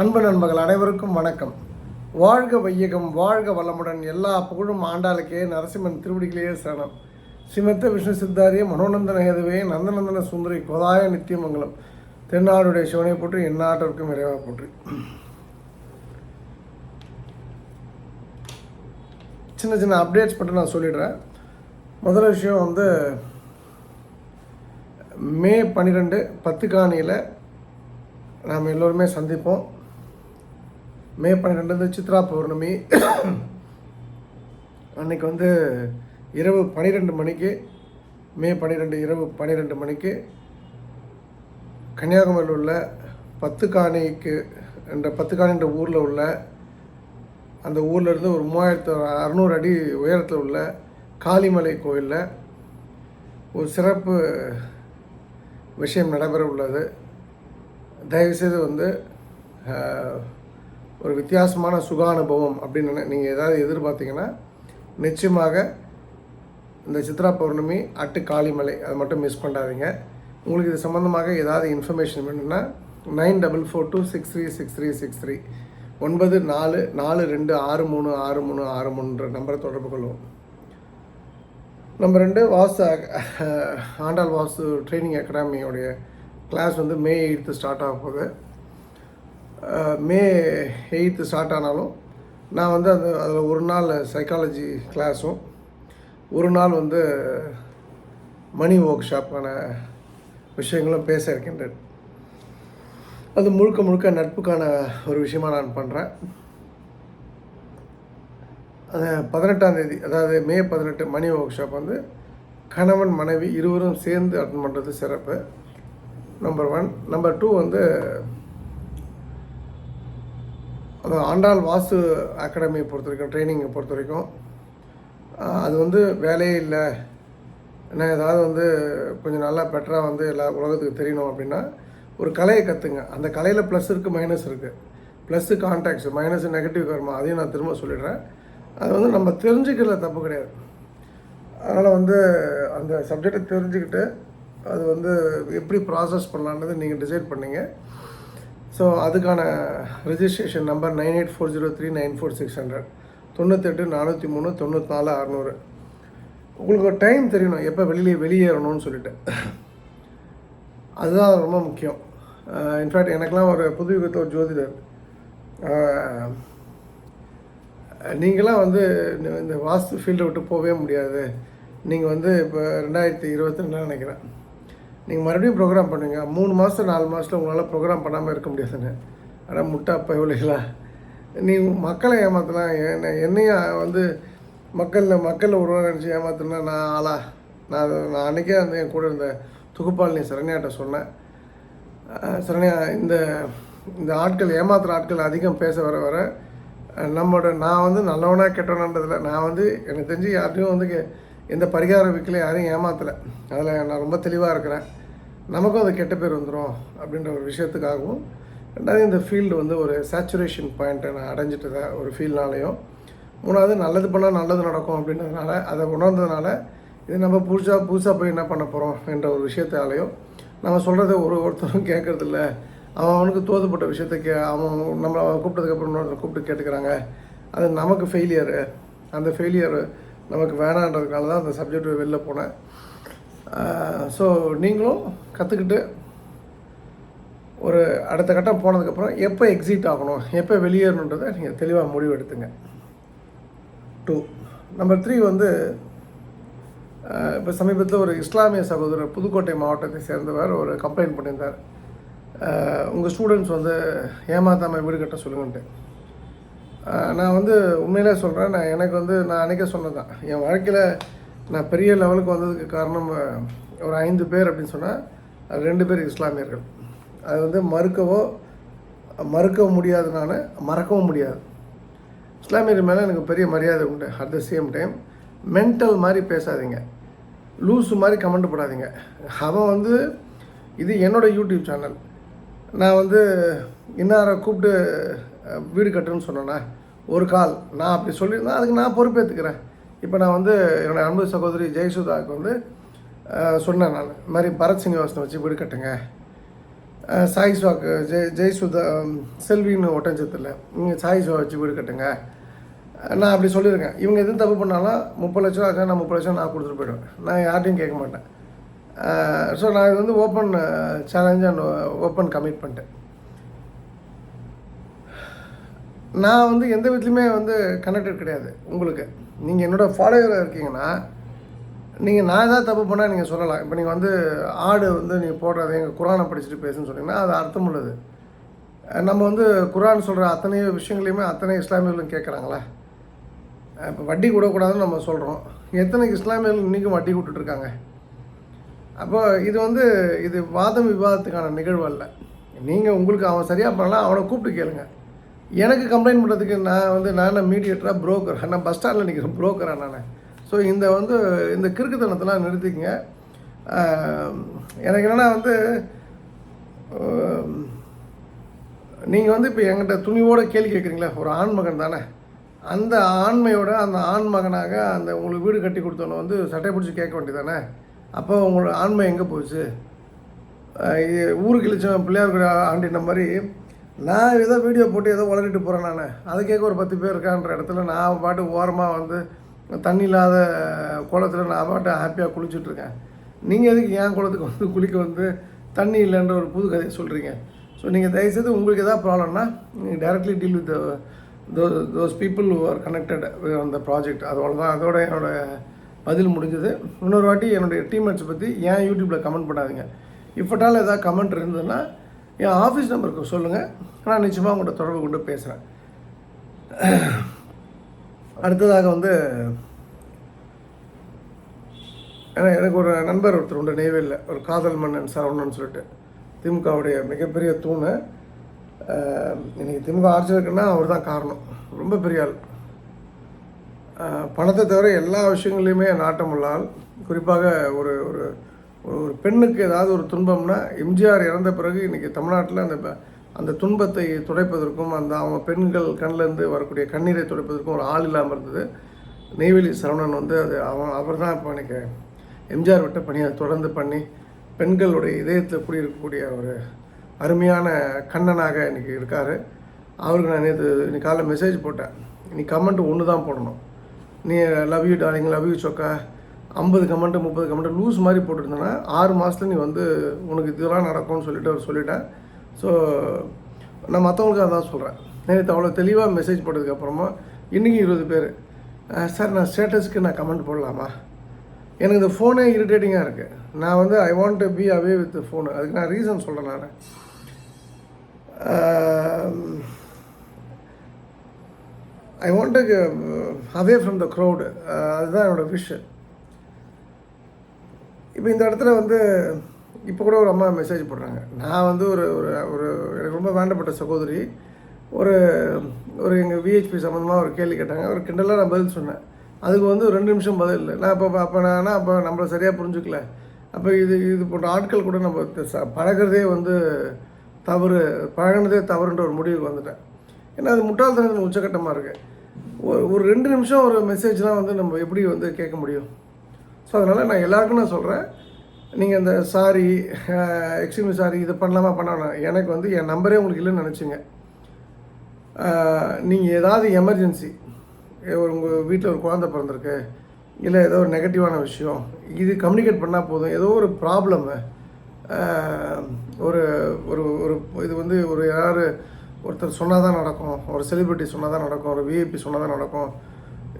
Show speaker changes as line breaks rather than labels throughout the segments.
அன்பு நண்பர்கள் அனைவருக்கும் வணக்கம். வாழ்க வையகம் வாழ்க வளமுடன். எல்லா புகழும் ஆண்டாளுக்கே நரசிம்மன் திருவடிகளே சரணம். சிமத்த விஷ்ணு சித்தாரிய மனோநந்தன ஹேதுவே நந்தநந்தன சுந்தரி கோதாய நித்தியமங்கலம். தென்னாடுடைய சிவனை போற்றி எந்நாட்டிற்கும் இறைவா போற்றி. சின்ன சின்ன அப்டேட்ஸ் பற்றி நான் சொல்லிடுறேன். முதல் விஷயம் வந்து மே பன்னிரெண்டு பத்து காணியில் நாம் எல்லோருமே சந்திப்போம். மே பன்னிரெண்டு சித்ரா பௌர்ணமி. அன்னைக்கு வந்து இரவு பன்னிரெண்டு மணிக்கு மே பன்னிரெண்டு இரவு பன்னிரெண்டு மணிக்கு கன்னியாகுமரியில் உள்ள பத்துக்காணிக்கு என்ற பத்துக்காணின்ற ஊரில் உள்ள அந்த ஊர்லேருந்து ஒரு மூவாயிரத்து அறநூறு அடி உயரத்தில் உள்ள காளிமலை கோயிலில் ஒரு சிறப்பு விஷயம் நடைபெற உள்ளது. தயவுசெய்து வந்து ஒரு வித்தியாசமான சுக அனுபவம் அப்படின்னு நீங்கள் ஏதாவது எதிர்பார்த்தீங்கன்னா நிச்சயமாக இந்த சித்ரா பௌர்ணமி அட்டு காளிமலை அதை மட்டும் மிஸ் பண்ணாதீங்க. உங்களுக்கு இது சம்மந்தமாக ஏதாவது இன்ஃபர்மேஷன் வேணும்னா nine double four two six three six three six three ஒன்பது நாலு நாலு ரெண்டு ஆறு மூணு ஆறு மூணு ஆறு மூணுன்ற நம்பரை தொடர்பு கொள்வோம். நம்பர் ரெண்டு வாஸ்து ஆண்டாள் வாஸ்து ட்ரைனிங் அகாடமியோடைய கிளாஸ் வந்து மே எயித்து ஸ்டார்ட் ஆக போகுது. மே எயித்து ஸ்டார்ட் ஆனாலும் நான் வந்து அந்த அதில் ஒரு நாள் சைக்காலஜி கிளாஸும் ஒரு நாள் வந்து மணி ஒர்க் ஷாப்பான விஷயங்களும் பேச இருக்கின்றேன். அது முழுக்க முழுக்க நட்புக்கான ஒரு விஷயமாக நான் பண்ணுறேன் அது பதினெட்டாம் தேதி அதாவது மே பதினெட்டு மணி ஒர்க் ஷாப் வந்து கணவன் மனைவி இருவரும் சேர்ந்து அட்டன் பண்ணுறது சிறப்பு. நம்பர் ஒன் நம்பர் டூ வந்து அது ஆண்டாள் வாஸ்து அகாடமியை பொறுத்த வரைக்கும் ட்ரைனிங்கை பொறுத்த வரைக்கும் அது வந்து வேலையே இல்லை. என்ன ஏதாவது வந்து கொஞ்சம் நல்லா பெட்டராக வந்து எல்லா உலகத்துக்கு தெரியணும் அப்படின்னா ஒரு கலையை கற்றுங்க அந்த கலையில் ப்ளஸ் இருக்குது மைனஸ் இருக்குது plus contacts minus negative karma அதையும் நான் திரும்ப சொல்லிடுறேன். அது வந்து நம்ம தெரிஞ்சுக்கிறதுல தப்பு கிடையாது. அதனால் வந்து அந்த சப்ஜெக்டை தெரிஞ்சுக்கிட்டு அது வந்து எப்படி ப்ராசஸ் பண்ணலான்றது நீங்கள் டிசைட் பண்ணீங்க. ஸோ அதுக்கான registration number nine eight four zero three nine four six hundred தொண்ணூத்தெட்டு நானூற்றி மூணு தொண்ணூற்றி நாலு அறநூறு. உங்களுக்கு ஒரு டைம் தெரியணும் எப்போ வெளியே வெளியேறணும்னு சொல்லிட்டு. அதுதான் ரொம்ப முக்கியம். Uh, இன்ஃபேக்ட் எனக்கெலாம் ஒரு புது யுகத்து ஒரு ஜோதிடர். Uh, நீங்களாம் வந்து இந்த- வாஸ்து ஃபீல்டை விட்டு போகவே முடியாது. நீங்கள் வந்து இப்போ ரெண்டாயிரத்தி இருபத்தி ரெண்டு நினைக்கிறேன். நீங்கள் மறுபடியும் ப்ரோக்ராம் பண்ணுங்க. மூணு மாதம் நாலு மாதத்தில் உங்களால் ப்ரோக்ராம் பண்ணாமல் இருக்க முடியாதுங்க ஆனால் முட்டா அப்போ நீ மக்களை ஏமாற்றலாம் என்ன என்னையும் வந்து மக்களில் மக்களில் உருவாக நினச்சி ஏமாத்தினா நான் ஆளா? நான் நான் அன்றைக்கே வந்து என் கூட இருந்த துகுப்பாளினி சரண்யாட்ட சொன்னேன். சரண்யா இந்த இந்த ஆட்கள் ஏமாத்துகிற ஆட்கள் அதிகம் பேச வர வர நம்மளோட நான் வந்து நல்லவனாக கெட்டவனான்றதில்ல நான் வந்து எனக்கு தெரிஞ்சு யார்ட்டையும் வந்து கே- எந்த பரிகார வீக்கில் யாரையும் ஏமாத்தலை. அதில் நான் ரொம்ப தெளிவாக இருக்கிறேன். நமக்கும் அது கெட்ட பேர் வந்துடும் அப்படின்ற ஒரு விஷயத்துக்காகவும் ரெண்டாவது இந்த ஃபீல்டு வந்து ஒரு சேச்சுரேஷன் பாயிண்ட்டை நான் அடைஞ்சிட்டத ஒரு ஃபீல்னாலையும் மூணாவது நல்லது பண்ணால் நல்லது நடக்கும் அப்படின்றதுனால அதை உணர்ந்ததுனால இது நம்ம புதுசாக புதுசாக போய் என்ன பண்ண போகிறோம் என்ற ஒரு விஷயத்தாலையும் நம்ம சொல்கிறத ஒரு ஒருத்தரும் கேட்கறதில்ல. அவன் அவனுக்கு தோதுப்பட்ட விஷயத்த கே அவன் நம்மளை கூப்பிட்டதுக்கப்புறம் இன்னொருத்தர் கூப்பிட்டு கேட்டுக்கிறாங்க. அது நமக்கு ஃபெயிலியரு அந்த ஃபெயிலியர் நமக்கு வேணான்றதுனால தான் அந்த சப்ஜெக்ட் வெளில போனேன். ஸோ நீங்களும் கற்றுக்கிட்டு ஒரு அடுத்த கட்டம் போனதுக்கப்புறம் எப்போ எக்ஸிட் ஆகணும் எப்போ வெளியேறணுன்றதை நீங்கள் தெளிவாக முடிவு எடுத்துங்க டூ நம்பர் த்ரீ வந்து இப்போ சமீபத்தில் ஒரு இஸ்லாமிய சகோதரர் புதுக்கோட்டை மாவட்டத்தை சேர்ந்தவர் ஒரு கம்ப்ளைண்ட் பண்ணியிருந்தார். உங்கள் ஸ்டூடெண்ட்ஸ் வந்து ஏமாத்தாமல் வீடு கட்ட சொல்லுங்கன்ட்டு. நான் வந்து உண்மையிலே சொல்கிறேன் நான் எனக்கு வந்து நான் அன்றைக்கே சொன்னது தான் என் வாழ்க்கையில் நான் பெரிய லெவலுக்கு வந்ததுக்கு காரணம் ஒரு ஐந்து பேர் அப்படின்னு சொன்னால் அது ரெண்டு பேர் இஸ்லாமியர்கள். அது வந்து மறுக்கவோ மறுக்க முடியாது நான் மறக்கவும் முடியாது. இஸ்லாமியர் மேலே எனக்கு பெரிய மரியாதை உண்டு at the same time mental மாதிரி பேசாதீங்க. லூஸு மாதிரி கமெண்ட் போடாதீங்க. அவன் வந்து இது என்னோட யூடியூப் சேனல். நான் வந்து இன்னாரை கூப்பிட்டு வீடு கட்டுன்னு சொன்னேன்னா ஒரு கால். நான் அப்படி சொல்லியிருந்தேன் அதுக்கு நான் பொறுப்பேற்றுக்கிறேன் இப்போ நான் வந்து என்னோடய அன்பு சகோதரி ஜெயசுதாவுக்கு வந்து சொன்னேன் நான். இந்த மாதிரி பரத் சீனிவாசனை வச்சு வீடு கட்டுங்க. அஹ், சாய் சுவாக்கு ஜெய் ஜெய்சுதா செல்வின்னு ஒட்டஞ்சத்தில் நீங்கள் சாய் சுவா வச்சு வீடு கட்டுங்க. நான் அப்படி சொல்லியிருக்கேன். இவங்க எதுவும் தப்பு பண்ணாலும் முப்பது லட்சம் ஆச்சா நான் முப்பது லட்சம் நான் கொடுத்துட்டு போயிடுவேன். நான் யார்ட்டையும் கேட்க மாட்டேன். ஸோ நான் இது வந்து open challenge and open commitment நான் வந்து எந்த விதத்துலையுமே வந்து கனெக்டட் கிடையாது. உங்களுக்கு. நீங்கள் என்னோடய ஃபாலோவராக இருக்கீங்கன்னா நீங்கள் நான் ஏதாவது தப்பு பண்ணால் நீங்கள் சொல்லலாம். இப்போ நீங்கள் வந்து ஆடு வந்து நீங்கள் போடுறது எங்கள் குரானை படிச்சுட்டு பேசுன்னு சொன்னீங்கன்னா அது அர்த்தம் உள்ளது. நம்ம வந்து குரான் சொல்கிற அத்தனை விஷயங்களையுமே அத்தனை இஸ்லாமியர்களும் கேட்குறாங்களா இப்போ வட்டி கூடக்கூடாதுன்னு நம்ம சொல்கிறோம் எத்தனை இஸ்லாமியர்கள் இன்றைக்கும் வட்டி விட்டுட்ருக்காங்க அப்போ இது வந்து இது வாதம் விவாதத்துக்கான நிகழ்வு அல்ல. நீங்கள் உங்களுக்கு அவன் சரியாக பண்ணலாம் அவனை கூப்பிட்டு கேளுங்கள் எனக்கு கம்ப்ளைண்ட் பண்ணுறதுக்கு நான் வந்து நான் மீடியேட்டராக புரோக்கர் நான் பஸ் ஸ்டாண்டில் நிற்கிறேன் புரோக்கராக நான். ஸோ இந்த வந்து இந்த கிறுக்குத்தனத்தெல்லாம் நிறுத்திக்கங்க. எனக்கு என்னென்னா வந்து நீங்கள் வந்து இப்போ என்கிட்ட துணிவோட கேள்வி கேட்குறீங்களா ஒரு ஆண்மகன் தானே? அந்த ஆண்மையோட அந்த ஆண் மகனாக அந்த உங்களுக்கு வீடு கட்டி கொடுத்தவனை வந்து சட்டை பிடிச்சி கேட்க வேண்டியதானே? அப்போ உங்களோட ஆண்மை எங்கே போச்சு? இது ஊருக்கு இழிச்சவன் பிள்ளையார் கூட ஆண்டின மாதிரி நான் ஏதோ வீடியோ போட்டு ஏதோ வளரிட்டு போகிறேன் நான். அதை கேட்க ஒரு பத்து பேர் இருக்கான்ற இடத்துல நான் பாட்டு ஓரமாக வந்து தண்ணி இல்லாத குளத்தில் நான் பாட்டு ஹாப்பியாக குளிச்சுட்ருக்கேன் நீங்கள் எதுக்கு என் குளத்துக்கு வந்து குளிக்க வந்து தண்ணி இல்லைன்ற ஒரு புது கதையை சொல்கிறீங்க ஸோ நீங்கள் தயவுசெய்து உங்களுக்கு எதாவது ப்ராப்ளம்னா நீங்கள் directly deal with those people are connected அந்த ப்ராஜெக்ட் அதோட தான் அதோட என்னோடய பதில் முடிஞ்சது. இன்னொரு வாட்டி என்னுடைய டீம்மேட்ஸை பற்றி ஏன் யூடியூப்பில் கமெண்ட் பண்ணாதீங்க இப்போட்டால் ஏதாவது கமெண்ட் இருந்ததுன்னா என் ஆஃபீஸ் நம்பருக்கு சொல்லுங்கள் நான் நிச்சயமாக உங்கள்கிட்ட தொடர்பு கொண்டு பேசுகிறேன் அடுத்ததாக வந்து ஏன்னா எனக்கு ஒரு நண்பர் ஒருத்தர் உண்டு நெய்வேலியில். ஒரு காதல் மன்னன் சரவணன் சொல்லிட்டு. திமுகவுடைய மிகப்பெரிய தூண். இன்றைக்கி திமுக ஆர்ச்சிருக்குன்னா இருக்குன்னா அவர் தான் காரணம். ரொம்ப பெரிய ஆள். பணத்தை தவிர எல்லா விஷயங்கள்லையுமே நாட்டம் உள்ளால் ஆள் குறிப்பாக ஒரு ஒரு ஒரு பெண்ணுக்கு ஏதாவது ஒரு துன்பம்னா எம்ஜிஆர் இறந்த பிறகு இன்றைக்கி தமிழ்நாட்டில் அந்த அந்த துன்பத்தை துடைப்பதற்கும் அந்த அவங்க பெண்கள் கண்ணிலேருந்து வரக்கூடிய கண்ணீரை துடைப்பதற்கும் ஒரு ஆள் இல்லாமல் இருந்தது. நெய்வேலி சரவணன் வந்து அது அவன் அவர் தான் இப்போ இன்றைக்கி எம்ஜிஆர் விட்ட பணியை தொடர்ந்து பண்ணி பெண்களுடைய இதயத்தில் குடியிருக்கக்கூடிய ஒரு அருமையான கண்ணனாக இன்றைக்கி இருக்கார். அவருக்கு நான் நேற்று இன்னைக்கு காலைல மெசேஜ் போட்டேன். நீ கமெண்ட் ஒன்று தான் போடணும். நீ love you darling love you சொக்கா ஐம்பது கமெண்ட்டு முப்பது கமெண்ட்டு லூஸ் மாதிரி போட்டுருந்தேன்னா ஆறு மாதத்துல நீ வந்து உனக்கு இதெல்லாம் நடக்கும்னு சொல்லிட்டு அவர் சொல்லிட்டேன் ஸோ நான் மற்றவங்களுக்கு அதான் சொல்கிறேன் நேற்று அவ்வளோ தெளிவாக மெசேஜ் போட்டதுக்கப்புறமா இன்றைக்கி இருபது பேர் சார் நான் ஸ்டேட்டஸ்க்கு நான் கமெண்ட் போடலாமா? எனக்கு இந்த ஃபோனே இரிட்டேட்டிங்காக இருக்குது நான் வந்து I want to be away with phone அதுக்கு நான் ரீசன் சொல்கிறேன் நான். I want away from the crowd அதுதான் என்னோடய விஷ் இப்போ இந்த இடத்துல வந்து இப்போ கூட ஒரு அம்மா மெசேஜ் போடுறாங்க. நான் வந்து ஒரு ஒரு ஒரு எனக்கு ரொம்ப வேண்டப்பட்ட சகோதரி. ஒரு ஒரு எங்கள் விஹெச்பி சம்மந்தமாக ஒரு கேள்வி கேட்டாங்க. ஒரு கிண்டலாக நான் பதில் சொன்னேன். அதுக்கு வந்து ஒரு ரெண்டு நிமிஷம் பதில் இல்லை. நான் அப்போ அப்போ நான் அப்போ நம்மளை சரியாக புரிஞ்சுக்கல. அப்போ இது இது போன்ற ஆட்கள் கூட நம்ம பழகிறதே ச- பழகுறதே வந்து தவறு. பழகுனதே தவறுன்ற ஒரு முடிவுக்கு வந்துட்டேன். ஏன்னா அது முட்டாள்தனத்தின் உச்சக்கட்டமாக இருக்குது ஒரு ஒரு ரெண்டு நிமிஷம் ஒரு மெசேஜ்லாம் வந்து நம்ம எப்படி வந்து கேட்க முடியும்? ஸோ அதனால் நான் எல்லாருக்கும் நான் சொல்கிறேன் நீங்கள் இந்த சாரி எக்ஸ்ட்ரீம் சாரி இதை பண்ணலாமா பண்ணலாம்? எனக்கு வந்து என் நம்பரே உங்களுக்கு இல்லைன்னு நினச்சிங்க. நீங்கள் ஏதாவது எமர்ஜென்சி ஒரு உங்கள் வீட்டில் ஒரு குழந்தை பிறந்திருக்கு இல்லை ஏதோ ஒரு நெகட்டிவான விஷயம் இது கம்யூனிகேட் பண்ணால் போதும். ஏதோ ஒரு ப்ராப்ளமு ஒரு ஒரு ஒரு இது வந்து ஒரு யாராவது ஒருத்தர் சொன்னால் தான் நடக்கும் ஒரு செலிபிரிட்டி சொன்னால் தான் நடக்கும் ஒரு விஐபி சொன்னால் தான் நடக்கும்.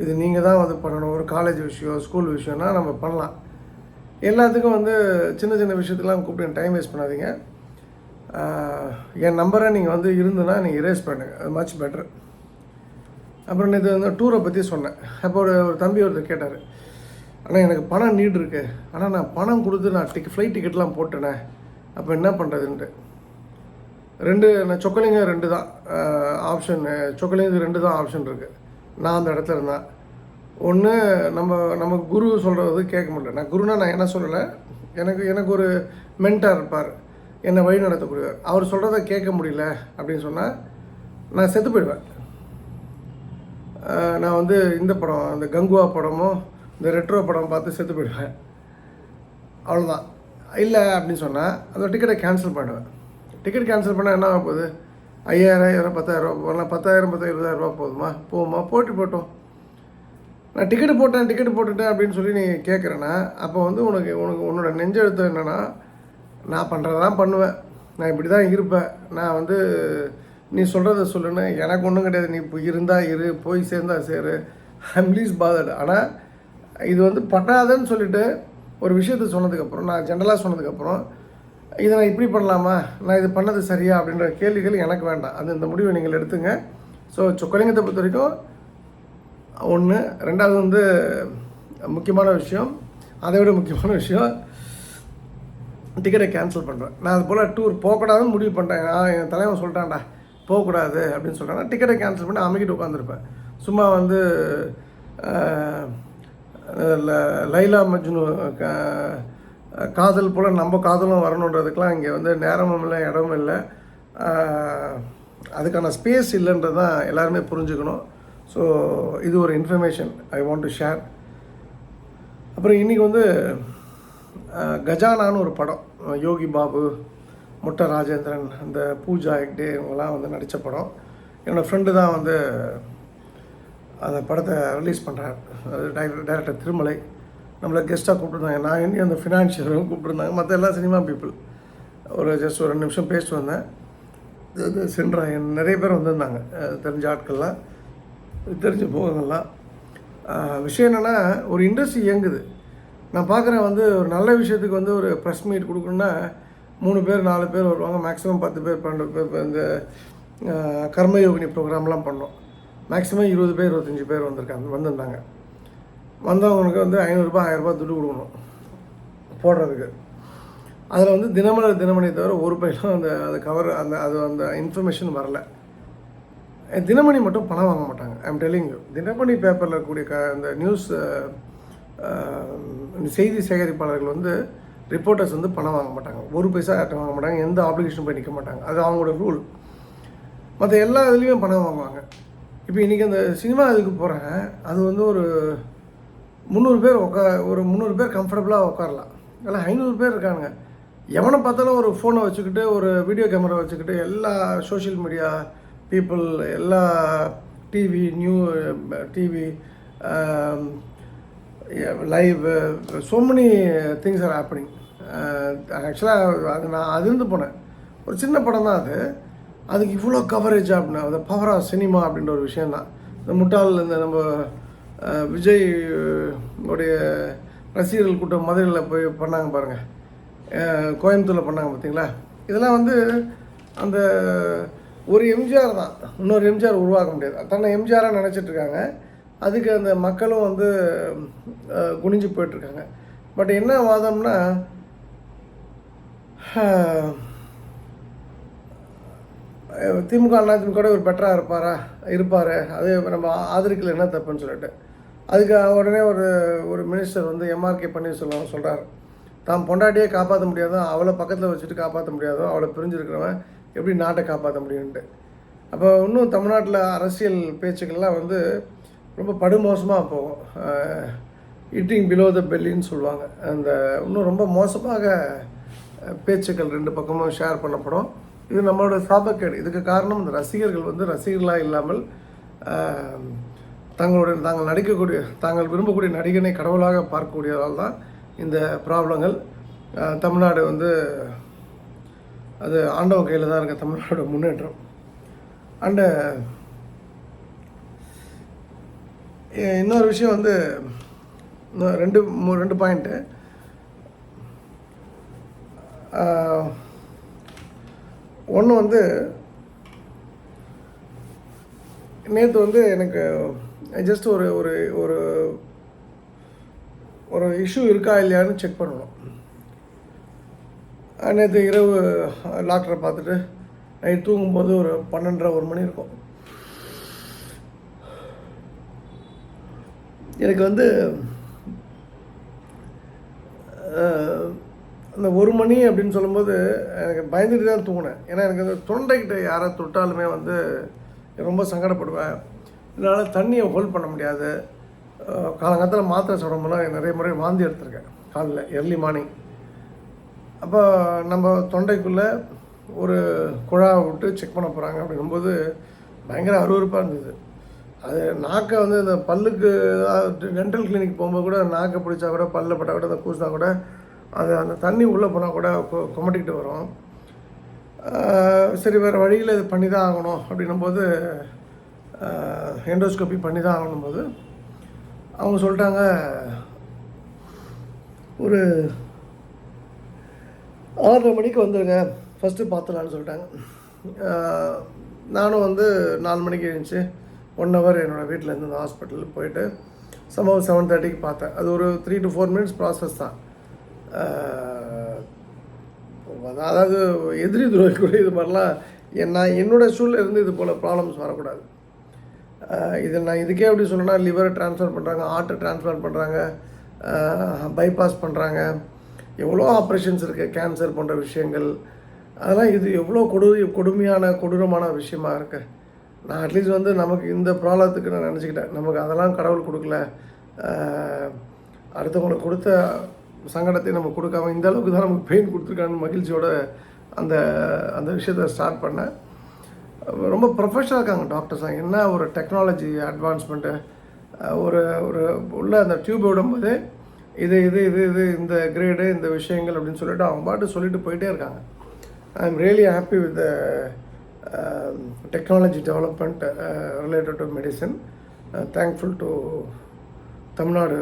இது நீங்கள் தான் வந்து பண்ணணும். ஒரு காலேஜ் விஷயம் ஸ்கூல் விஷயம்னா நம்ம பண்ணலாம். எல்லாத்துக்கும் வந்து சின்ன சின்ன விஷயத்துக்கெலாம் கூப்பிட்டு டைம் வேஸ்ட் பண்ணாதீங்க. என் நம்பரை நீங்கள் வந்து இருந்துன்னா நீங்கள் இரேஸ் பண்ணுங்கள் அது மச் பெட்டர் அப்புறம் நேற்று வந்து டூரை பற்றி சொன்னேன். அப்போ ஒரு ஒரு தம்பி ஒருத்தர் கேட்டார். ஆனால் எனக்கு பணம் நீட் இருக்கு. ஆனால் நான் பணம் கொடுத்து நான் டிக் ஃப்ளைட் டிக்கெட்லாம் போட்டேனே. அப்போ என்ன பண்ணுறதுன்ட்டு ரெண்டு நான் சொக்கலிங்க ரெண்டு தான். ஆப்ஷன் சொக்கலிங்க ரெண்டு தான் ஆப்ஷன் இருக்குது நான் அந்த இடத்துல இருந்தேன். ஒன்று நம்ம நம்ம குரு சொல்கிறது கேட்க முடியல. நான் குருனா நான் என்ன சொல்லலை? எனக்கு எனக்கு ஒரு மென்டார் இருப்பார். என்னை வழி நடத்தக்கூடியவர். அவர் சொல்கிறத கேட்க முடியல அப்படின்னு சொன்னால் நான் செத்து போயிடுவேன். நான் வந்து இந்த படம் இந்த கங்குவா படமும் இந்த ரெட்ரோ படம் பார்த்து செத்து போயிடுவேன். அவ்வளோதான் இல்லை அப்படின்னு சொன்னால் அந்த டிக்கெட்டை கேன்சல் பண்ணுவேன் டிக்கெட் கேன்சல் பண்ணால் என்ன ஆக போகுது ஐயாயிரம் பத்தாயிரம் ரூபா பத்தாயிரம் பத்தாயிரம் இருபதாயிரம் ரூபா போதுமா? போகுமா போட்டு போட்டோம். நான் டிக்கெட்டு போட்டேன் டிக்கெட்டு போட்டுட்டேன் அப்படின்னு சொல்லி நீ கேட்குறேன்னா அப்போ வந்து உனக்கு உனக்கு உன்னோட நெஞ்செழுத்தம் என்னென்னா நான் பண்ணுறதான் பண்ணுவேன். நான் இப்படி தான் இருப்பேன். நான் வந்து நீ சொல்கிறத சொல்லுன்னு எனக்கு ஒன்றும் கிடையாது. நீ இப்போ இருந்தால் இரு போய் சேர்ந்தா சேரு. ஐம் லீஸ் பாதட் ஆனால் இது வந்து பண்ணாதன்னு சொல்லிட்டு ஒரு விஷயத்த சொன்னதுக்கப்புறம் நான் ஜென்ரலாக சொன்னதுக்கப்புறம் இதை நான் இப்படி பண்ணலாமா? நான் இது பண்ணது சரியா? அப்படின்ற கேள்விகள் எனக்கு வேண்டாம். அது இந்த முடிவை நீங்கள் எடுத்துங்க. ஸோ சொக்கலிங்கத்தை பொறுத்த வரைக்கும் ஒன்று ரெண்டாவது வந்து முக்கியமான விஷயம். அதை விட முக்கியமான விஷயம் டிக்கெட்டை கேன்சல் பண்ணுறேன் நான் அது போல் டூர் போகக்கூடாதுன்னு முடிவு பண்ணிட்டேன். நான் என் தலைவன் சொல்லிட்டான்டா போகக்கூடாது அப்படின்னு சொல்லிட்டாங்கன்னா டிக்கெட்டை கேன்சல் பண்ணி அமைக்கிட்டு உட்காந்துருப்பேன் சும்மா வந்து ல- லைலா மஜ்னு க- காதல் போல் நம்ம காதலும் வரணுன்றதுக்கெலாம் இங்கே வந்து நேரமும் இல்லை இடமும் இல்லை. அதுக்கான ஸ்பேஸ் இல்லைன்றது தான் எல்லாருமே புரிஞ்சுக்கணும். ஸோ இது ஒரு information I want to share அப்புறம் இன்றைக்கி வந்து கஜானான்னு ஒரு படம் யோகி பாபு முட்டை ராஜேந்திரன் அந்த பூஜா ஹெக்டே இவங்கெல்லாம் வந்து நடித்த படம். என்னோடய ஃப்ரெண்டு தான் வந்து அந்த படத்தை ரிலீஸ் பண்ணுறார் டைரக்டர் திருமலை. நம்மளை கெஸ்ட்டாக கூப்பிட்டுருந்தாங்க. நான் இன்னும் அந்த ஃபினான்ஷியரும் கூப்பிட்டுருந்தாங்க. மற்ற எல்லா சினிமா பீப்புள் ஒரு ஜஸ்ட் ஒரு ரெண்டு நிமிஷம் பேசிட்டு வந்தேன். இது சென்றாயன் நிறைய பேர் வந்திருந்தாங்க. தெரிஞ்ச ஆட்கள்லாம் தெரிஞ்ச போகங்கள்லாம். விஷயம் என்னென்னா ஒரு இண்டஸ்ட்ரி இயங்குது. நான் பார்க்குறேன் வந்து ஒரு நல்ல விஷயத்துக்கு வந்து ஒரு ப்ரெஸ் மீட் கொடுக்கணுன்னா மூணு பேர் நாலு பேர் வருவாங்க. மேக்ஸிமம் பத்து பேர் பன்னெண்டு பேர் இந்த கர்மயோகினி ப்ரோக்ராம்லாம் பண்ணோம். மேக்ஸிமம் இருபது பேர் இருபத்தஞ்சி பேர் வந்திருக்காங்க வந்திருந்தாங்க. வந்தவங்களுக்கு வந்து ஐநூறுரூபா ஆயிரரூபா துட்டு கொடுக்கணும். போடுறதுக்கு. அதில் வந்து தினமலர் தினமணி தவிர ஒரு பையிலும் அந்த அது கவர் அந்த அது அந்த இன்ஃபர்மேஷன் வரல. தினமணி மட்டும் பணம் வாங்க மாட்டாங்க. ஐம் டெல்லிங் யூ தினமணி பேப்பரில் இருக்கக்கூடிய க அந்த நியூஸ் செய்தி சேகரிப்பாளர்கள் வந்து ரிப்போர்ட்டர்ஸ் வந்து பணம் வாங்க மாட்டாங்க. ஒரு பைசா யார்ட்ட வாங்க மாட்டாங்க. எந்த ஆப்ளிகேஷன் போய் நிற்க மாட்டாங்க. அது அவங்களோட ரூல் மற்ற எல்லா இதுலேயுமே பணம் வாங்குவாங்க. இப்போ இன்றைக்கி அந்த சினிமா இதுக்கு போகிறேன் அது வந்து ஒரு முந்நூறு பேர் உட்கா ஒரு முந்நூறு பேர் கம்ஃபர்டபுளாக உட்காரலாம். இல்லை ஐநூறு பேர் இருக்காங்க எவனை பார்த்தாலும் ஒரு ஃபோனை வச்சுக்கிட்டு ஒரு வீடியோ கேமரா வச்சுக்கிட்டு எல்லா சோஷியல் மீடியா பீப்புள் எல்லா TV new TV live so many things are happening ஆக்சுவலாக அது நான் அதிர்ந்து போனேன். ஒரு சின்ன படம் தான் அது. அதுக்கு இவ்வளோ கவரேஜ் அப்படின்னா அந்த பவர் ஆஃப் சினிமா அப்படின்ற ஒரு விஷயந்தான் இந்த முட்டாள் இந்த நம்ம விஜய் உடைய ரசிகர்கள் கூட்டம் மதுரையில் போய் பண்ணாங்க பாருங்கள் கோயம்புத்தூரில் பண்ணாங்க பார்த்தீங்களா இதெல்லாம் வந்து அந்த ஒரு எம்ஜிஆர் தான். இன்னொரு எம்ஜிஆர் உருவாக்க முடியாது. தன்னை எம்ஜிஆராக நினச்சிட்ருக்காங்க அதுக்கு அந்த மக்களும் வந்து குனிஞ்சு போயிட்டுருக்காங்க பட் என்ன வாதம்னா திமுக அண்ணா ஒரு பெட்டராக இருப்பாரா? இருப்பார். அது நம்ம ஆதரிக்கல என்ன தப்புன்னு சொல்லிட்டு. அதுக்கு உடனே ஒரு ஒரு மினிஸ்டர் வந்து எம்ஆர்கே பன்னீர்செல்வம் சொல்கிறார் தான் பொண்டாட்டியே காப்பாற்ற முடியாதோ? அவளை பக்கத்தில் வச்சுட்டு காப்பாற்ற முடியாதோ? அவளை பிரிஞ்சிருக்கிறவன் எப்படி நாட்டை காப்பாற்ற முடியும்ட்டு அப்போ இன்னும் தமிழ்நாட்டில் அரசியல் பேச்சுக்கள்லாம் வந்து ரொம்ப படுமோசமாக போகும். இட்டிங் பிலோ த பெல்லின்னு சொல்லுவாங்க. அந்த இன்னும் ரொம்ப மோசமாக பேச்சுக்கள் ரெண்டு பக்கமும் ஷேர் பண்ணப்படும். இது நம்மளோட சாபக்கேடு. இதுக்கு காரணம் இந்த ரசிகர்கள் வந்து ரசிகர்களாக இல்லாமல் தங்களுடைய தாங்கள் நடிக்கக்கூடிய தாங்கள் விரும்பக்கூடிய நடிகனை கடவுளாக பார்க்கக்கூடியதால் தான் இந்த ப்ராப்ளங்கள். தமிழ்நாடு வந்து அது ஆண்டவ கையில் தான் இருக்க தமிழ்நாடு முன்னேற்றம். அண்டு இன்னொரு விஷயம் வந்து ரெண்டு மூ- ரெண்டு பாயிண்ட்டு ஒன்று வந்து நேற்று வந்து எனக்கு ஜஸ்ட் ஒரு ஒரு ஒரு ஒரு இஷ்யூ இருக்கா இல்லையான்னு செக் பண்ணணும். நேற்று இரவு டாக்டரை பார்த்துட்டு நைட் தூங்கும்போது ஒரு பன்னெண்டரை ஒரு மணி இருக்கும். எனக்கு வந்து அந்த ஒரு மணி அப்படின்னு சொல்லும்போது எனக்கு பயந்துட்டு தான் தூங்கினேன். ஏன்னா எனக்கு அந்த தொண்டைக்கிட்ட யாரை தொட்டாலுமே வந்து ரொம்ப சங்கடப்படுவேன். என்னால் தண்ணியை ஹோல்ட் பண்ண முடியாது. காலங்காலத்தில் மாத்திரை சாப்பிடும்போது நிறைய முறை வாந்தி எடுத்திருக்கேன் காலைல எர்லி மார்னிங் அப்போ நம்ம தொண்டைக்குள்ளே ஒரு குழாவை விட்டு செக் பண்ண போகிறாங்க அப்படின்னும்போது பயங்கர அருவருப்பாக இருந்தது. அது நாக்கை வந்து இந்த பல்லுக்கு டென்டல் கிளினிக் போகும்போது கூட நாக்கை பிடிச்சா கூட பல்ல பட்டா கூட அந்த கூசினா கூட அது அந்த தண்ணி உள்ளே போனால் கூட கொ- கொமட்டிக்கிட்டு வரும். சரி வேறு வழியில் இது பண்ணி தான் ஆகணும். அப்படின்னும் போது எண்டோஸ்கோப்பி பண்ணி தான் ஆகணும் போது அவங்க சொல்லிட்டாங்க ஒரு ஆறரை மணிக்கு வந்துடுங்க ஃபஸ்ட்டு பார்த்துலான்னு சொல்லிட்டாங்க. நானும் வந்து நாலு மணிக்கு எழுந்துச்சு. ஒன் ஹவர் என்னோடய வீட்டிலேருந்து இந்த ஹாஸ்பிட்டலுக்கு போயிட்டு சம்பவம் செவன் தேர்ட்டிக்கு பார்த்தேன். அது ஒரு three to four minutes process தான். அதாவது எதிரி துறை கூட இது மாதிரிலாம் என் நான் என்னோட சூழலில் இருந்து இது போல் ப்ராப்ளம்ஸ் வரக்கூடாது. இதில் இது நான் இதுக்கே எப்படி சொல்லணும்னா லிவரை ட்ரான்ஸ்ஃபர் பண்ணுறாங்க ஹார்ட்டை ட்ரான்ஸ்ஃபர் பண்ணுறாங்க பைபாஸ் பண்ணுறாங்க எவ்வளோ ஆப்ரேஷன்ஸ் இருக்குது கேன்சர் போன்ற விஷயங்கள். அதெல்லாம் இது எவ்வளோ கொடு கொடுமையான கொடூரமான விஷயமா இருக்கு. நான் அட்லீஸ்ட் வந்து நமக்கு இந்த ப்ராப்ளத்துக்கு நான் நினச்சிக்கிட்டேன். நமக்கு அதெல்லாம் கடவுள் கொடுக்கல. அடுத்தவங்களுக்கு கொடுத்த சங்கடத்தை நம்ம கொடுக்காம இந்த அளவுக்கு தான் நமக்கு பெயின் கொடுத்துருக்கான்னு மகிழ்ச்சியோட அந்த அந்த விஷயத்தை ஸ்டார்ட் பண்ணேன். ரொம்ப ப்ரொஃபஷனாக இருக்காங்க டாக்டர்ஸ் என்ன ஒரு டெக்னாலஜி அட்வான்ஸ்மெண்ட்டு ஒரு ஒரு உள்ள அந்த டியூப் விடும்போது இது இது இது இது இந்த கிரேடு இந்த விஷயங்கள் அப்படின்னு சொல்லிட்டு அவங்க பாட்டு சொல்லிட்டு போயிட்டே இருக்காங்க. I am really happy with technology development related to medicine thankful to Tamil Nadu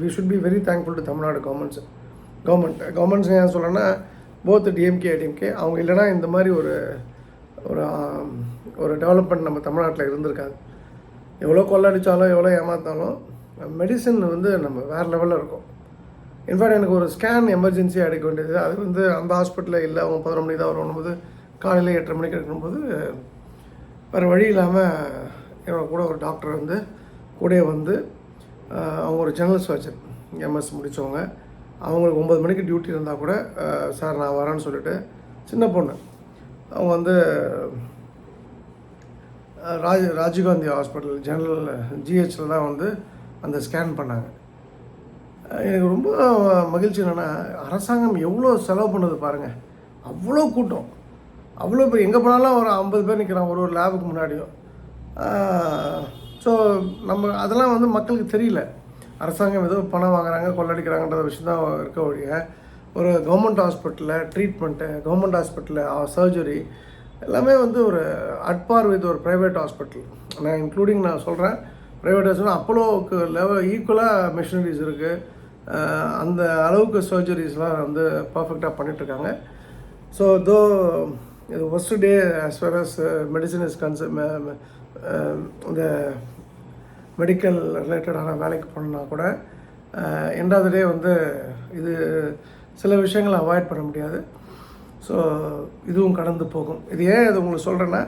we should be very thankful to Tamil Nadu governments government governments ஏன் சொல்லணும்னா போத் டிஎம்கே டிஎம்கே அவங்க இல்லைன்னா இந்த மாதிரி ஒரு ஒரு ஒரு டெவலப்மெண்ட் நம்ம தமிழ்நாட்டில் இருந்திருக்காது. எவ்வளோ கொள்ளடித்தாலும் எவ்வளோ ஏமாத்தாலும் மெடிசன் வந்து நம்ம வேறு லெவலில் இருக்கும். இன்ஃபேக்ட் எனக்கு ஒரு ஸ்கேன் எமர்ஜென்சி எடுக்க வேண்டியது. அது வந்து அந்த ஹாஸ்பிட்டலில் இல்லை. அவங்க பதினொரு மணிக்கு தான் வரும்போது காலையில் எட்டரை மணிக்கு எடுக்கும்போது வேறு வழி இல்லாமல் என்னோட கூட ஒரு டாக்டர் வந்து கூடயே வந்து அவங்க ஒரு ஜெனரல் சர்ஜன் எம்எஸ் முடித்தவங்க அவங்களுக்கு ஒம்பது மணிக்கு டியூட்டி இருந்தால் கூட சார் நான் வரேன்னு சொல்லிட்டு சின்ன பொண்ணு. அவங்க வந்து ராஜ் ராஜீவ்காந்தி ஹாஸ்பிட்டல் ஜெனரல் ஜிஹெச்சில் தான் வந்து அந்த ஸ்கேன் பண்ணாங்க. எனக்கு ரொம்ப மகிழ்ச்சி என்னென்னா அரசாங்கம் எவ்வளோ செலவு பண்ணது பாருங்கள் அவ்வளோ கூட்டம். அவ்வளோ பேர் எங்கே போனாலும் ஒரு ஐம்பது பேர் நிற்கிறான் ஒரு ஒரு லேபுக்கு முன்னாடியும். ஸோ நம்ம அதெல்லாம் வந்து மக்களுக்கு தெரியல. அரசாங்கம் ஏதோ பணம் வாங்குறாங்க கொள்ளடிக்கிறாங்கன்ற விஷயம் தான் இருக்க ஒழிய ஒரு கவர்மெண்ட் ஹாஸ்பிட்டலில் ட்ரீட்மெண்ட்டு கவர்மெண்ட் ஹாஸ்பிட்டலில் சர்ஜரி எல்லாமே வந்து ஒரு அட்பார் வித் ஒரு ப்ரைவேட் ஹாஸ்பிட்டல் நான் இன்க்ளூடிங் நான் சொல்கிறேன் ப்ரைவேட் ஹாஸ்பிட்டல் அப்போலோவுக்கு லெவல் ஈக்குவலாக மிஷினரிஸ் இருக்குது அந்த அளவுக்கு சர்ஜரிஸ்லாம் வந்து பர்ஃபெக்டாக பண்ணிகிட்ருக்காங்க ஸோ தோ இது first day as far as medicine is concern இந்த மெடிக்கல் ரிலேட்டடான வேலைக்கு போனோம்னா கூட ரெண்டாவது டே வந்து இது சில விஷயங்களை அவாய்ட் பண்ண முடியாது. ஸோ இதுவும் கடந்து போகும். இது ஏன் இது உங்களுக்கு சொல்கிறேன்னா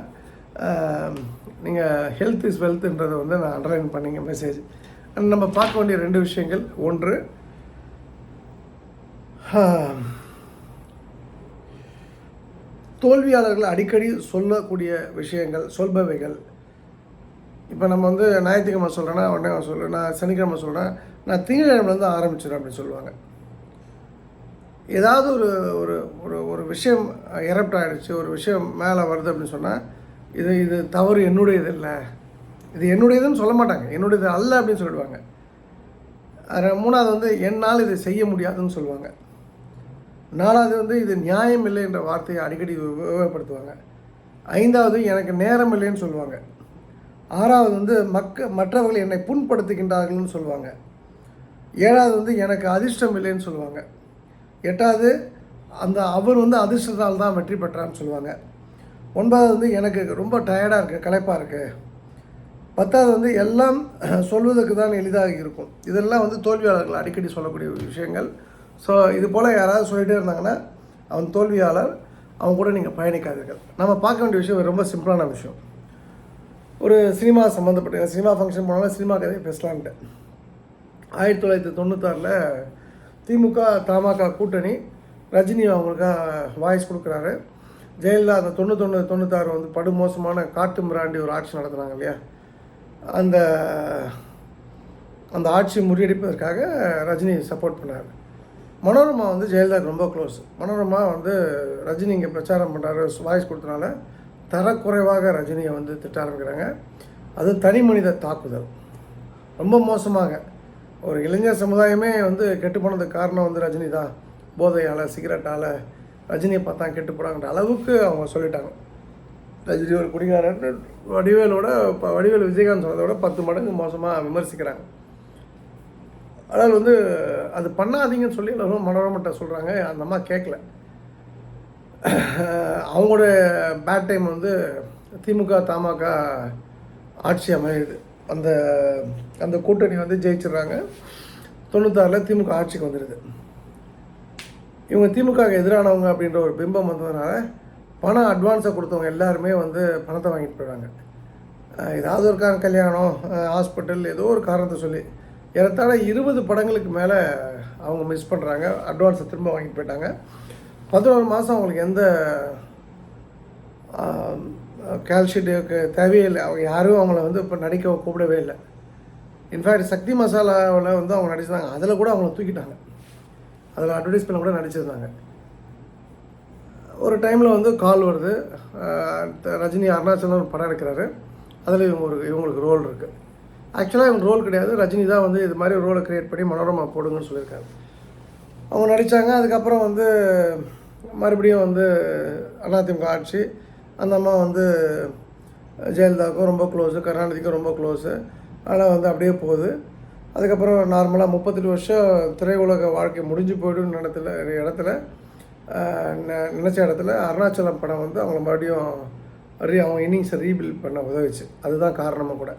நீங்கள் ஹெல்த் இஸ் வெல்த்ன்றதை வந்து நான் அண்டர்லைன் பண்ணிங்க மெசேஜ் நம்ம பார்க்க வேண்டிய ரெண்டு விஷயங்கள். ஒன்று தோல்வியாளர்கள் அடிக்கடி சொல்லக்கூடிய விஷயங்கள் சொல்பவைகள். இப்போ நம்ம வந்து ஞாயிற்றுக்கிழமை சொல்கிறேன்னா உடனே சொல்கிறேன் நான் சனிக்கிழமை சொல்கிறேன் நான் திங்கக்கிழமைலேருந்து ஆரம்பிச்சிடும் அப்படின்னு சொல்லுவாங்க. ஏதாவது ஒரு ஒரு ஒரு ஒரு விஷயம் எரப்ட் ஆகிடுச்சு ஒரு விஷயம் மேலே வருது அப்படின்னு சொன்னால் இது இது தவறு என்னுடையது இல்லை. இது என்னுடையதுன்னு சொல்ல மாட்டாங்க. என்னுடையது அல்ல அப்படின்னு சொல்லிடுவாங்க. மூணாவது வந்து என்னால் இதை செய்ய முடியாதுன்னு சொல்லுவாங்க. நாலாவது வந்து இது நியாயம் இல்லை என்ற வார்த்தையை அடிக்கடி உபயோகப்படுத்துவாங்க. ஐந்தாவது எனக்கு நேரம் இல்லைன்னு சொல்லுவாங்க. ஆறாவது வந்து மக்க மற்றவர்கள் என்னை புண்படுத்துகின்றார்கள்னு சொல்லுவாங்க. ஏழாவது வந்து எனக்கு அதிர்ஷ்டம் இல்லைன்னு சொல்லுவாங்க. எட்டாவது அந்த அவர் வந்து அதிர்ஷ்டத்தால் தான் வெற்றி பெற்றான்னு சொல்லுவாங்க. ஒன்பதாவது வந்து எனக்கு ரொம்ப டயர்டாக இருக்குது களைப்பாக இருக்குது பத்தாவது வந்து எல்லாம் சொல்வதற்கு தான் எளிதாக இருக்கும். இதெல்லாம் வந்து தோல்வியாளர்கள் அடிக்கடி சொல்லக்கூடிய விஷயங்கள். ஸோ இது போல் யாராவது சொல்லிகிட்டே இருந்தாங்கன்னா அவன் தோல்வியாளர் அவங்க கூட நீங்கள் பயணிக்காதீர்கள். நம்ம பார்க்க வேண்டிய விஷயம் ரொம்ப சிம்பிளான விஷயம். ஒரு சினிமா சம்மந்தப்பட்ட சினிமா ஃபங்க்ஷன் போனாலும் சினிமா கதையை பேசலான்ட்டு. ஆயிரத்தி தொள்ளாயிரத்தி தொண்ணூத்தாறில் திமுக தமாக கூட்டணி ரஜினி அவங்களுக்காக வாய்ஸ் கொடுக்குறாரு. ஜெயலலிதா அந்த தொண்ணூத்தொன்று தொண்ணூத்தாறு வந்து படுமோசமான காட்டு மிராண்டி ஒரு ஆட்சி நடத்துனாங்க இல்லையா? அந்த அந்த ஆட்சி முறியடிப்பதற்காக ரஜினி சப்போர்ட் பண்ணார். மனோரமா வந்து ஜெயலலிதாவுக்கு ரொம்ப க்ளோஸ் மனோரமா வந்து ரஜினி இங்கே பிரச்சாரம் பண்ணுறாரு வாய்ஸ் கொடுத்தனால தரக்குறைவாக ரஜினியை வந்து திட்ட ஆரம்பிக்கிறாங்க. அது தனி மனித தாக்குதல். ரொம்ப மோசமாக. ஒரு இளைஞர் சமுதாயமே வந்து கெட்டு போனதுக்கு காரணம் வந்து ரஜினி தான். போதையால் சிகரெட்டால் ரஜினியை பார்த்தா கெட்டு போடாங்கிற அளவுக்கு அவங்க சொல்லிட்டாங்க. ரஜினி ஒரு குடிகாரன் வடிவேலோட இப்போ வடிவேல் விஜயகாந்த் சொன்னதை விட பத்து மடங்கு மோசமாக விமர்சிக்கிறாங்க. ஆனால் வந்து அது பண்ணாதீங்கன்னு சொல்லி எல்லாரும் மனோரமட்ட சொல்கிறாங்க அந்த அம்மா கேட்கல. அவங்களோட பேட் டைம் வந்து திமுக தமாக ஆட்சி அமையுது. அந்த அந்த கூட்டணி வந்து ஜெயிச்சிடுறாங்க. தொண்ணூத்தாறில் திமுக ஆட்சிக்கு வந்துடுது இவங்க திமுக எதிரானவங்க அப்படின்ற ஒரு பிம்பம் வந்ததுனால பணம் அட்வான்ஸை கொடுத்தவங்க எல்லாருமே வந்து பணத்தை வாங்கிட்டு போயிடுறாங்க. ஏதாவது ஒரு காரணம் கல்யாணம் ஹாஸ்பிட்டல் ஏதோ ஒரு காரணத்தை சொல்லி ஏறத்தாழ இருபது படங்களுக்கு மேலே அவங்க மிஸ் பண்ணுறாங்க அட்வான்ஸை திரும்ப வாங்கிட்டு போயிட்டாங்க. பதினோரு மாதம் அவங்களுக்கு எந்த கால்ஷீட்டுக்கு தேவையே இல்லை அவங்க யாரும் அவங்கள வந்து இப்போ நடிக்க கூப்பிடவே இல்லை. இன்ஃபேக்ட் சக்தி மசாலாவில் வந்து அவங்க நடிச்சிருந்தாங்க. அதில் கூட அவங்கள தூக்கிட்டாங்க. அதில் அட்வர்டைஸ்மெண்ட் கூட நடிச்சிருந்தாங்க. ஒரு டைமில் வந்து கால் வருது. ரஜினி அருணாச்சலம் ஒரு படம் எடுக்கிறாரு. அதில் இவங்க ஒரு இவங்களுக்கு ரோல் இருக்குது ஆக்சுவலாக இவங்க ரோல் கிடையாது. ரஜினி தான் வந்து இது மாதிரி ரோலை க்ரியேட் பண்ணி மனோரமா போடுங்கன்னு சொல்லியிருக்காங்க அவங்க நடித்தாங்க அதுக்கப்புறம் வந்து மறுபடியும் வந்து அதிமுக ஆட்சி. அந்த அம்மா வந்து ஜெயலலிதாவுக்கும் ரொம்ப க்ளோஸு கருணாநிதிக்கும் ரொம்ப க்ளோஸு ஆனால் வந்து அப்படியே போகுது. அதுக்கப்புறம் நார்மலாக முப்பத்தெட்டு வருஷம் திரையுலக வாழ்க்கை முடிஞ்சு போய்டும் இடத்துல இடத்துல நெ- நினச்ச இடத்துல அருணாச்சலம் படம் வந்து அவங்கள மறுபடியும் ரீ அவங்க இன்னிங்ஸை ரீபில்ட் பண்ண உதவிச்சு. அதுதான் காரணமும் கூட.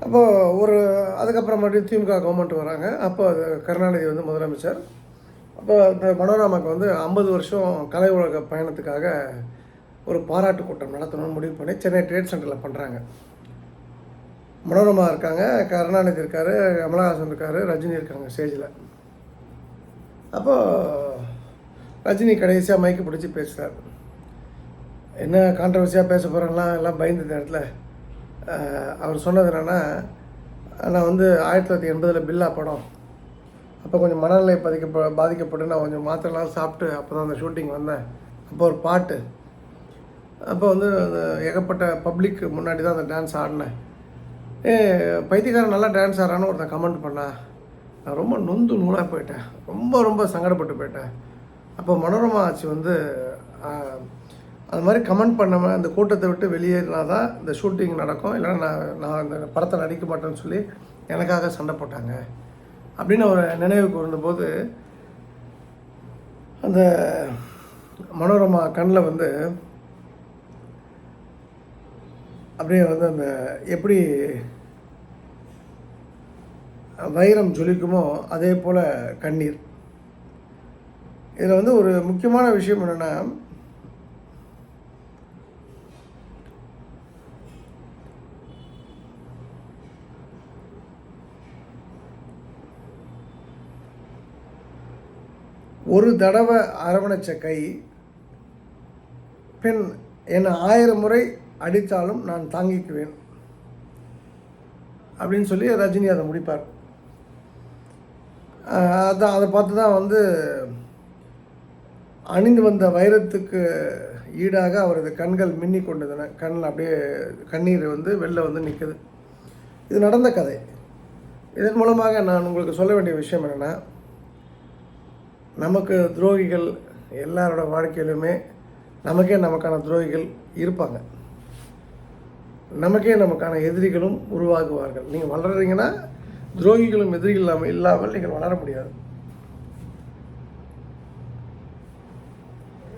அப்போது ஒரு அதுக்கப்புறம் மறுபடியும் திமுக கவர்மெண்ட் வராங்க. அப்போ அது கருணாநிதி வந்து முதலமைச்சர். அப்போ இந்த மனோரமாக்கு வந்து ஐம்பது வருஷம் கலை உலக பயணத்துக்காக ஒரு பாராட்டு கூட்டம் நடத்தணும்னு முடிவு பண்ணி சென்னை ட்ரேட் சென்டரில் பண்ணுறாங்க மனோரமா இருக்காங்க. கருணாநிதி இருக்கார் கமலஹாசன் இருக்கார் ரஜினி இருக்காங்க ஸ்டேஜில் அப்போது ரஜினி கடைசியாக மைக்கு பிடிச்சி பேசுகிறார் என்ன கான்ட்ரவர்சியாக பேச போகிறேன்லாம் எல்லாம் பயந்த நேரத்தில் அவர் சொன்னது என்னென்னா நான் வந்து ஆயிரத்தி தொள்ளாயிரத்தி எண்பதில் பில்லா படம். அப்போ கொஞ்சம் மனநிலை பாதிக்க பாதிக்கப்பட்டு நான் கொஞ்சம் மாத்திரைலாம் சாப்பிட்டு அப்போ தான் அந்த ஷூட்டிங் வந்தேன். அப்போ ஒரு பாட்டு அப்போ வந்து அந்த ஏகப்பட்ட பப்ளிக் முன்னாடி தான் அந்த டான்ஸ் ஆடினேன். ஏ பைத்தியக்காரன் நல்லா டான்ஸ் ஆடுறான்னு ஒருத்தன் கமெண்ட் பண்ணா நான் ரொம்ப நொந்து நூலாக போயிட்டேன். ரொம்ப ரொம்ப சங்கடப்பட்டு போயிட்டேன். அப்போ மனோரமா ஆட்சி வந்து அது மாதிரி கமெண்ட் பண்ணாமல் அந்த கூட்டத்தை விட்டு வெளியேறினா தான் இந்த ஷூட்டிங் நடக்கும். இல்லைன்னா நான் நான் அந்த படத்தை நடிக்க மாட்டேன்னு சொல்லி எனக்காக சண்டை போட்டாங்க. அப்படின்னு ஒரு நினைவு வந்தபோது அந்த மனோரமா கண்ணில் வந்து அப்படியே வந்து அந்த எப்படி வைரம் ஜொலிக்குமோ அதே போல் கண்ணீர். இதில் வந்து ஒரு முக்கியமான விஷயம் என்னென்னா ஒரு தடவை அரவணைச்ச கை பின் என்னை ஆயிரம் முறை அடித்தாலும் நான் தாங்கிக்குவேன். அப்படின்னு சொல்லி ரஜினி அதை முடிப்பார். அதான் அதை பார்த்து தான் வந்து அணிந்து வந்த வைரத்துக்கு ஈடாக அவரது கண்கள் மின்னி கொண்டதுன கண்ணில் அப்படியே கண்ணீர் வந்து வெளில வந்து நிற்குது இது நடந்த கதை. இதன் மூலமாக நான் உங்களுக்கு சொல்ல வேண்டிய விஷயம் என்னென்னா நமக்கு துரோகிகள் எல்லாரோட வாழ்க்கையிலுமே நமக்கே நமக்கான துரோகிகள் இருப்பாங்க. நமக்கே நமக்கான எதிரிகளும் உருவாகுவார்கள். நீங்கள் வளர்றீங்கன்னா துரோகிகளும் எதிரிகள் இல்லாமல் இல்லாமல் நீங்கள் வளர முடியாது.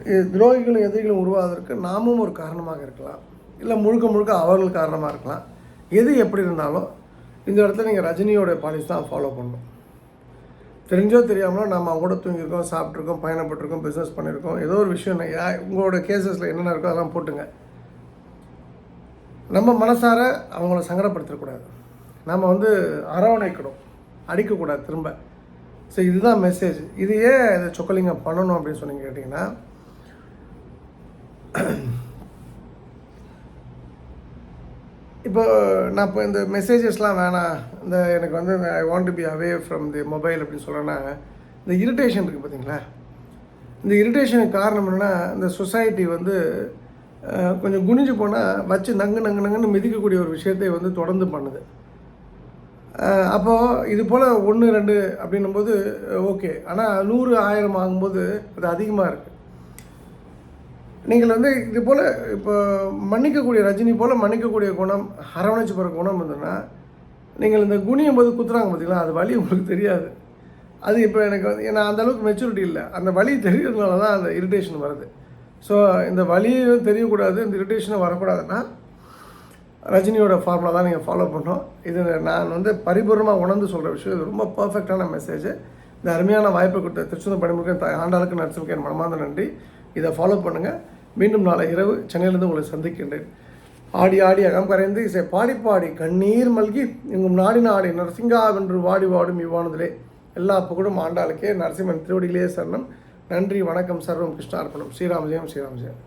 துரோகிகளும் எதிரிகளும் உருவாவதற்கு நாமும் ஒரு காரணமாக இருக்கலாம். இல்லை முழுக்க முழுக்க அவர்கள் காரணமாக இருக்கலாம். எது எப்படி இருந்தாலும் இந்த இடத்துல நீங்கள் ரஜினியோட பாலிசி தான் ஃபாலோ பண்ணணும். தெரிஞ்சோ தெரியாமலோ நம்ம அவங்க கூட தூங்கியிருக்கோம் சாப்பிட்ருக்கோம் பயணப்பட்டிருக்கோம் பிஸ்னஸ் பண்ணியிருக்கோம். ஏதோ ஒரு விஷயம் யா- உங்களோட கேசஸில் என்னென்ன இருக்கோ அதெல்லாம் போட்டுங்க. நம்ம மனசார அவங்கள சங்கடப்படுத்தக்கூடாது. நம்ம வந்து அரவணைக்கணும். அடிக்கக்கூடாது திரும்ப. ஸோ இதுதான் மெசேஜ் இது ஏன் இதை சொக்கலிங்கம் பண்ணணும் அப்படின்னு சொன்னீங்க கேட்டிங்கன்னா இப்போ நான் இப்போ இந்த மெசேஜஸ்லாம் வேணாம். இந்த எனக்கு வந்து I want to be away from the mobile அப்படின்னு சொல்கிறேன்னா இந்த இரிட்டேஷன் இருக்குது பார்த்தீங்களா இந்த இரிட்டேஷனுக்கு காரணம் என்னென்னா இந்த சொசைட்டி வந்து கொஞ்சம் குனிஞ்சு போனால் வச்சு நங்கு நங்கு நங்குன்னு மிதிக்கக்கூடிய ஒரு விஷயத்தை வந்து தொடர்ந்து பண்ணுது. அப்போது இது போல் ஒன்று ரெண்டு அப்படின்னும்போது ஓகே. ஆனால் நூறு ஆயிரம் ஆகும்போது அது அதிகமாக இருக்குது நீங்கள் வந்து இது போல் இப்போ மன்னிக்கக்கூடிய ரஜினி போல் மன்னிக்கக்கூடிய குணம் அரவணைச்சு போகிற குணம் இருந்ததுன்னா நீங்கள் இந்த குனியும் போது குத்துறாங்க பார்த்தீங்களா அது வழி உங்களுக்கு தெரியாது. அது இப்போ எனக்கு வந்து ஏன்னா அந்த அளவுக்கு மெச்சூரிட்டி இல்லை. அந்த வழி தெரியறதுனால தான் அந்த இரிட்டேஷன் வருது. ஸோ இந்த வழியும் தெரியக்கூடாது இந்த இரிட்டேஷனும் வரக்கூடாதுன்னா ரஜினியோட ஃபார்முலா தான் நீங்கள் ஃபாலோ பண்ணோம் இது நான் வந்து பரிபூர்ணமாக உணர்ந்து சொல்கிற விஷயம். இது ரொம்ப பர்ஃபெக்டான மெசேஜ் இந்த அருமையான வாய்ப்பை கொடுத்த திருச்செந்தூர் பணிமுருகன் ஆண்டாளுக்கு நரசிம்கன் மனமார்ந்த நன்றி. இதை ஃபாலோ பண்ணுங்கள் மீண்டும் நாளை இரவு சென்னையிலேருந்து உங்களை சந்திக்கின்றேன். ஆடி ஆடி அகம் கரைந்து இசை பாடி பாடி கண்ணீர் மல்கி. எங்கும் நாடி நாடி நரசிங்காவென்று வாடி வாடும் இவ்வானதிலே. எல்லா புகழும் ஆண்டாளுக்கே. நரசிம்மன் திருவடிகளே சரணம். நன்றி வணக்கம் சர்வம் கிருஷ்ணார்ப்பணம். ஸ்ரீராம் ஜெயம் ஸ்ரீராம் ஜெயம்.